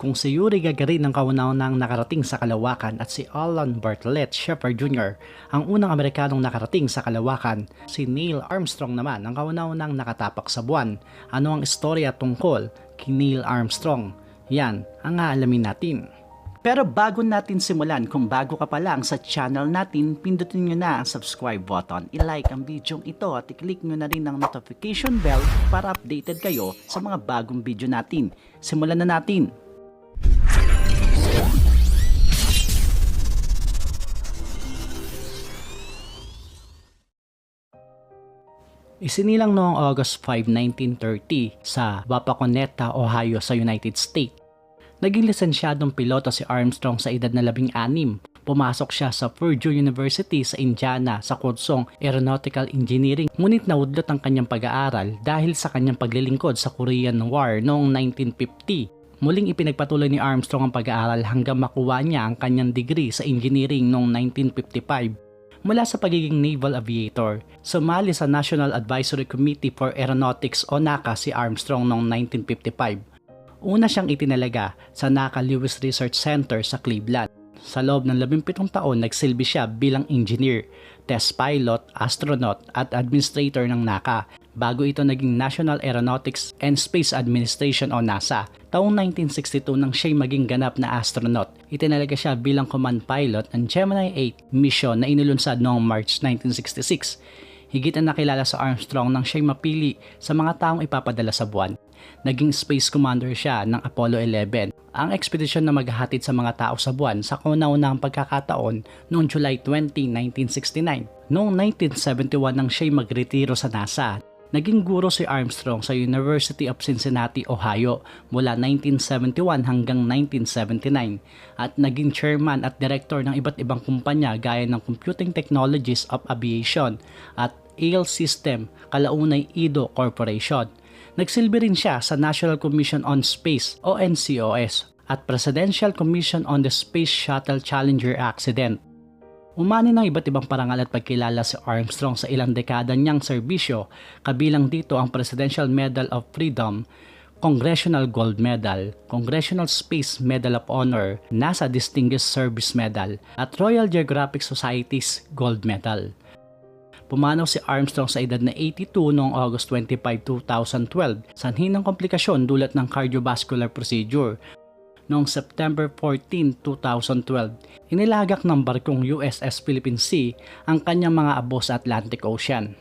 Kung si Yuri Gagarin ang kauna-unang nakarating sa kalawakan at si Alan Bartlett Shepard Jr. ang unang Amerikanong nakarating sa kalawakan, si Neil Armstrong naman ang kauna-unang nakatapak sa buwan. Ano ang istorya tungkol kay Neil Armstrong? Yan ang aalamin natin. Pero bago natin simulan, kung bago ka pa lang sa channel natin, pindutin nyo na ang subscribe button, i-like ang video ito at i-click nyo na rin ang notification bell para updated kayo sa mga bagong video natin. Simulan na natin! Isinilang noong August 5, 1930 sa Wapakoneta, Ohio sa United States. Naging lisensyadong piloto si Armstrong sa edad na labing anim. Pumasok siya sa Purdue University sa Indiana sa kursong Aeronautical Engineering ngunit nawudlot ang kanyang pag-aaral dahil sa kanyang paglilingkod sa Korean War noong 1950. Muling ipinagpatuloy ni Armstrong ang pag-aaral hanggang makuha niya ang kanyang degree sa engineering noong 1955 mula sa pagiging naval aviator. Sumali sa National Advisory Committee for Aeronautics o NACA si Armstrong noong 1955. Una siyang itinalaga sa NACA Lewis Research Center sa Cleveland. Sa loob ng 17 taon, nagsilbi siya bilang engineer, test pilot, astronaut at administrator ng NACA bago ito naging National Aeronautics and Space Administration o NASA. Taong 1962 nang siya'y maging ganap na astronaut, itinalaga siya bilang command pilot ng Gemini 8 mission na inulunsad noong March 1966. Higit na nakilala sa Armstrong nang siya'y mapili sa mga taong ipapadala sa buwan. Naging space commander siya ng Apollo 11, ang ekspedisyon na maghahatid sa mga tao sa buwan sa kauna-unahang pagkakataon noong July 20, 1969. Noong 1971 nang siya'y magretiro sa NASA, Naging guro si Armstrong sa University of Cincinnati, Ohio mula 1971 hanggang 1979 at naging chairman at director ng iba't ibang kumpanya gaya ng Computing Technologies of Aviation at AIL System, kalaunay IDO Corporation. Nagsilbi rin siya sa National Commission on Space o NCOS at Presidential Commission on the Space Shuttle Challenger Accident. Umani ng iba't ibang parangal at pagkilala si Armstrong sa ilang dekada niyang serbisyo, kabilang dito ang Presidential Medal of Freedom, Congressional Gold Medal, Congressional Space Medal of Honor, NASA Distinguished Service Medal, at Royal Geographic Society's Gold Medal. Pumanaw si Armstrong sa edad na 82 noong August 25, 2012 sanhi ng komplikasyon dulot ng cardiovascular procedure noong September 14, 2012. Inilagak ng barkong USS Philippine Sea ang kanyang mga abo sa Atlantic Ocean.